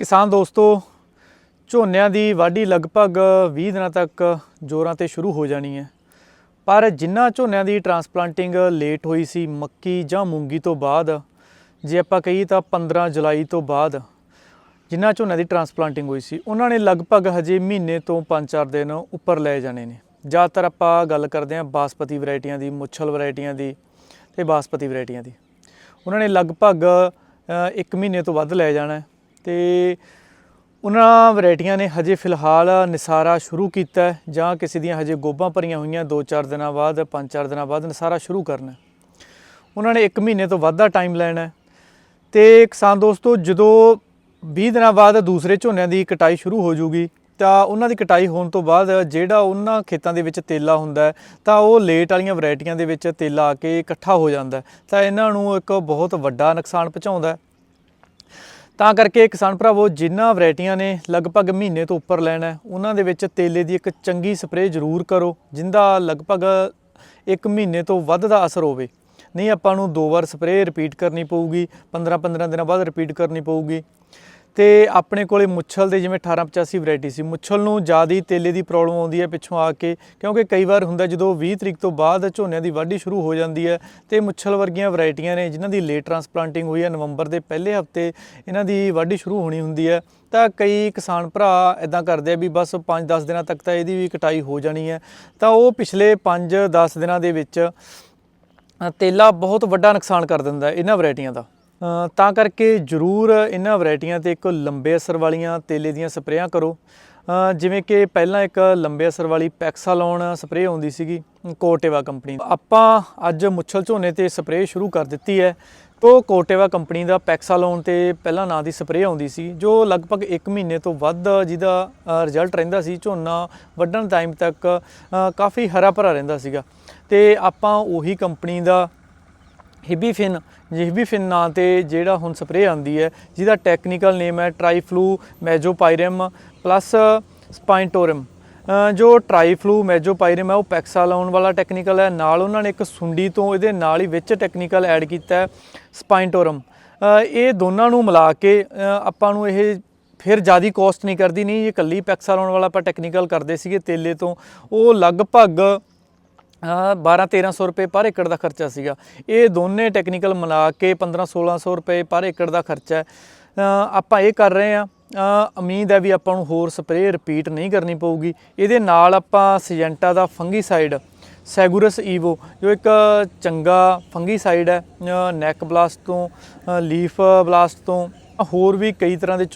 ਕਿਸਾਨ ਦੋਸਤੋ, ਝੋਨਿਆਂ ਦੀ ਵਾਢੀ ਲਗਭਗ 20 ਦਿਨਾਂ ਤੱਕ ਜੋਰਾਂ ਤੇ ਸ਼ੁਰੂ ਹੋ ਜਾਣੀ ਹੈ। ਪਰ ਜਿਨ੍ਹਾਂ ਝੋਨਿਆਂ ਦੀ ਟਰਾਂਸਪਲਾਂਟਿੰਗ ਲੇਟ ਹੋਈ ਸੀ, ਮੱਕੀ ਜਾਂ ਮੂੰਗੀ ਤੋਂ ਬਾਅਦ, ਜੇ ਆਪਾਂ ਕਹੀਏ ਤਾਂ 15 ਜੁਲਾਈ ਤੋਂ ਬਾਅਦ ਜਿਨ੍ਹਾਂ ਝੋਨਿਆਂ ਦੀ ਟਰਾਂਸਪਲਾਂਟਿੰਗ ਹੋਈ ਸੀ, ਉਹਨਾਂ ਨੇ ਲਗਭਗ ਹਜੇ ਮਹੀਨੇ ਤੋਂ 5-4 ਦਿਨ ਉੱਪਰ ਲੈ ਜਾਣੇ ਨੇ। ਜ਼ਿਆਦਾਤਰ ਆਪਾਂ ਗੱਲ ਕਰਦੇ ਹਾਂ ਬਾਸਪਤੀ ਵੈਰਾਈਟੀਆਂ ਦੀ, ਮੁੱਛਲ ਵੈਰਾਈਟੀਆਂ ਦੀ ਤੇ ਬਾਸਪਤੀ ਵੈਰਾਈਟੀਆਂ ਦੀ। ਉਹਨਾਂ ਨੇ ਲਗਭਗ 1 ਮਹੀਨੇ ਤੋਂ ਵੱਧ ਲੈ ਜਾਣਾ ਤੇ ਉਹਨਾਂ ਵੈਰਾਈਟੀਆਂ ਨੇ ਹਜੇ ਫਿਲਹਾਲ ਨਿਸਾਰਾ ਸ਼ੁਰੂ ਕੀਤਾ ਜਾਂ ਕਿਸੇ ਦੀਆਂ ਹਜੇ ਗੋਭਾਂ ਭਰੀਆਂ ਹੋਈਆਂ 2-4 ਦਿਨਾਂ ਬਾਅਦ 5-4 ਦਿਨਾਂ ਬਾਅਦ ਨਿਸਾਰਾ ਸ਼ੁਰੂ ਕਰਨਾ ਉਹਨਾਂ ਨੇ 1 ਮਹੀਨੇ ਤੋਂ ਵੱਧ ਦਾ ਟਾਈਮ ਲੈਣਾ ਹੈ। ਤੇ ਕਿਸਾਨ ਦੋਸਤੋ, ਜਦੋਂ 20 ਦਿਨਾਂ ਬਾਅਦ ਦੂਸਰੇ ਝੋਨਿਆਂ ਦੀ ਕਟਾਈ ਸ਼ੁਰੂ ਹੋ ਜੂਗੀ, ਤਾਂ ਉਹਨਾਂ ਦੀ ਕਟਾਈ ਹੋਣ ਤੋਂ ਬਾਅਦ ਜਿਹੜਾ ਉਹਨਾਂ ਖੇਤਾਂ ਦੇ ਵਿੱਚ ਤੇਲਾ ਹੁੰਦਾ ਤਾਂ ਉਹ ਲੇਟ ਵਾਲੀਆਂ ਵੈਰਾਈਟੀਆਂ ਦੇ ਵਿੱਚ ਤੇਲਾ ਆ ਕੇ ਇਕੱਠਾ ਹੋ ਜਾਂਦਾ ਤਾਂ ਇਹਨਾਂ ਨੂੰ ਇੱਕ ਬਹੁਤ ਵੱਡਾ ਨੁਕਸਾਨ ਪਹੁੰਚਾਉਂਦਾ ਤਾਂ ਕਰਕੇ ਕਿਸਾਨ ਭਰਾਵੋ ਜਿਨ੍ਹਾਂ ਵੈਰਾਈਟੀਆਂ ਨੇ ਲਗਭਗ ਮਹੀਨੇ ਤੋਂ ਉੱਪਰ ਲੈਣਾ ਉਹਨਾਂ ਦੇ ਵਿੱਚ ਤੇਲੇ ਦੀ ਇੱਕ ਚੰਗੀ ਸਪਰੇਅ ਜ਼ਰੂਰ ਕਰੋ, ਜਿੰਦਾ ਲਗਭਗ ਇੱਕ ਮਹੀਨੇ ਤੋਂ ਵੱਧ ਦਾ ਅਸਰ ਹੋਵੇ। ਨਹੀਂ, ਆਪਾਂ ਨੂੰ ਦੋ ਵਾਰ ਸਪਰੇਅ ਰਿਪੀਟ ਕਰਨੀ ਪਊਗੀ 15-15 ਦਿਨਾਂ ਬਾਅਦ ਰਿਪੀਟ ਕਰਨੀ ਪਊਗੀ। ਤੇ ਆਪਣੇ ਕੋਲੇ ਮੁੱਛਲ ਦੇ ਜਿਵੇਂ 1885 ਵੈਰਾਈਟੀ ਸੀ। ਮੁੱਛਲ ਨੂੰ ਜ਼ਿਆਦਾ ਤੇਲੇ ਦੀ ਪ੍ਰੋਬਲਮ ਆਉਂਦੀ ਹੈ ਪਿੱਛੋਂ ਆ ਕੇ, ਕਿਉਂਕਿ ਕਈ ਵਾਰ ਹੁੰਦਾ ਜਦੋਂ 20 ਤਰੀਕ ਤੋਂ ਬਾਅਦ ਝੋਨਿਆਂ ਦੀ ਵਾਢੀ ਸ਼ੁਰੂ ਹੋ ਜਾਂਦੀ ਹੈ, ਤੇ ਮੁੱਛਲ ਵਰਗੀਆਂ ਵੈਰਾਈਟੀਆਂ ਨੇ ਜਿਨ੍ਹਾਂ ਦੀ ਲੇਟ ਟਰਾਂਸਪਲਾਂਟਿੰਗ ਹੋਈ ਹੈ, ਨਵੰਬਰ ਦੇ ਪਹਿਲੇ ਹਫ਼ਤੇ ਇਹਨਾਂ ਦੀ ਵਾਢੀ ਸ਼ੁਰੂ ਹੋਣੀ ਹੁੰਦੀ ਹੈ। ਤਾਂ ਕਈ ਕਿਸਾਨ ਭਰਾ ਇਦਾਂ ਕਰਦੇ ਆ ਵੀ ਬਸ 5-10 ਦਿਨਾਂ ਤੱਕ ਤਾਂ ਇਹਦੀ ਵੀ ਕਟਾਈ ਹੋ ਜਾਣੀ ਹੈ। ਤਾਂ ਉਹ ਪਿਛਲੇ 5-10 ਦਿਨਾਂ ਦੇ ਵਿੱਚ ਤੇਲਾ ਬਹੁਤ ਵੱਡਾ ਨੁਕਸਾਨ ਕਰ ਦਿੰਦਾ ਇਹਨਾਂ ਵੈਰਾਈਟੀਆਂ ਦਾ। ਤਾਂ ਕਰਕੇ ਜ਼ਰੂਰ ਇਹਨਾਂ ਵੈਰਾਈਟੀਆਂ ਤੇ ਇੱਕ ਲੰਬੇ ਅਸਰ ਵਾਲੀਆਂ ਤੇਲੇ ਦੀਆਂ ਸਪਰੇਆਂ ਕਰੋ। ਜਿਵੇਂ ਕਿ ਪਹਿਲਾਂ ਇੱਕ ਲੰਬੇ ਅਸਰ ਵਾਲੀ ਪੈਕਸਾਲੋਨ ਸਪਰੇਅ ਆਉਂਦੀ ਸੀਗੀ ਕੋਟੇਵਾ ਕੰਪਨੀ ਆਪਾਂ ਅੱਜ ਮੁੱਛਲ ਝੋਨੇ ਤੇ ਸਪਰੇਅ ਸ਼ੁਰੂ ਕਰ ਦਿੱਤੀ ਹੈ। ਉਹ ਕੋਟੇਵਾ ਕੰਪਨੀ ਦਾ ਪੈਕਸਾਲੋਨ ਤੇ ਪਹਿਲਾਂ ਨਾਂ ਦੀ ਸਪਰੇਅ ਆਉਂਦੀ ਸੀ, ਜੋ ਲਗਭਗ 1 ਮਹੀਨੇ ਤੋਂ ਵੱਧ ਜਿਹਦਾ ਰਿਜ਼ਲਟ ਰਹਿੰਦਾ ਸੀ। ਝੋਨਾ ਵੱਢਣ ਟਾਈਮ ਤੱਕ ਕਾਫੀ ਹਰਾ ਭਰਾ ਰਹਿੰਦਾ ਸੀਗਾ। ਤੇ ਆਪਾਂ ਉਹੀ ਕੰਪਨੀ ਦਾ ਹਿਬੀਫਿਨ ਹਿਬੀਫਿਨ ਨਾਂ ਤੇ ਜਿਹੜਾ ਹੁਣ ਸਪਰੇਅ ਆਂਦੀ ਹੈ ਜਿਹਦਾ ਟੈਕਨੀਕਲ ਨੇਮ ਹੈ ਟ੍ਰਾਈਫਲੂ ਮੈਜੋਪਾਇਰਮ ਪਲੱਸ ਸਪਾਈਨਟੋਰਮ ਅ, ਜੋ ਟ੍ਰਾਈਫਲੂ ਮੈਜੋਪਾਇਰਮ ਹੈ ਉਹ ਪੈਕਸਾ ਲਾਉਣ ਵਾਲਾ ਟੈਕਨੀਕਲ ਹੈ। ਨਾਲ ਉਹਨਾਂ ਨੇ ਇੱਕ ਸੁੰਡੀ ਤੋਂ ਇਹਦੇ ਨਾਲ ਹੀ ਵਿੱਚ ਟੈਕਨੀਕਲ ਐਡ ਕੀਤਾ ਹੈ ਸਪਾਈਨਟੋਰਮ ਇਹ ਦੋਨਾਂ ਨੂੰ ਮਿਲਾ ਕੇ ਆਪਾਂ ਨੂੰ ਇਹ ਫਿਰ ਜਿਆਦੀ ਕੋਸਟ ਨਹੀਂ ਕਰਦੀ ਨਹੀਂ ਇਹ ਇਕੱਲੀ ਪੈਕਸਾ ਲਾਉਣ ਵਾਲਾ ਆਪਾਂ ਟੈਕਨੀਕਲ ਕਰਦੇ ਸੀਗੇ ਤੇਲੇ ਤੋਂ। ਉਹ ਲਗਭਗ 12 1300 ਰੁਪਏ ਪਰ ਏਕੜ ਦਾ ਖਰਚਾ ਸੀਗਾ। ਇਹ ਦੋਨੇ ਟੈਕਨੀਕਲ ਮਿਲਾ ਕੇ 15 1600 ਰੁਪਏ ਪਰ ਏਕੜ ਦਾ ਖਰਚਾ ਹੈ। ਆਪਾਂ ਇਹ ਕਰ ਰਹੇ ਆ ਉਮੀਦ ਹੈ ਵੀ ਆਪਾਂ ਨੂੰ ਹੋਰ ਸਪਰੇਅ ਰਿਪੀਟ ਨਹੀਂ ਕਰਨੀ ਪਊਗੀ। ਇਹਦੇ ਨਾਲ ਆਪਾਂ ਸਿਜੈਂਟਾ ਦਾ ਫੰਗੀਸਾਈਡ ਸੈਗੂਰਸ ਈਵੋ ਜੋ ਇੱਕ ਚੰਗਾ ਫੰਗੀਸਾਈਡ ਹੈ ਨੈਕ ਬਲਾਸਟ ਤੋਂ ਲੀਫ ਬਲਾਸਟ ਤੋਂ ਹੋਰ ਵੀ ਕਈ ਤਰ੍ਹਾਂ ਦੇ ਝੋ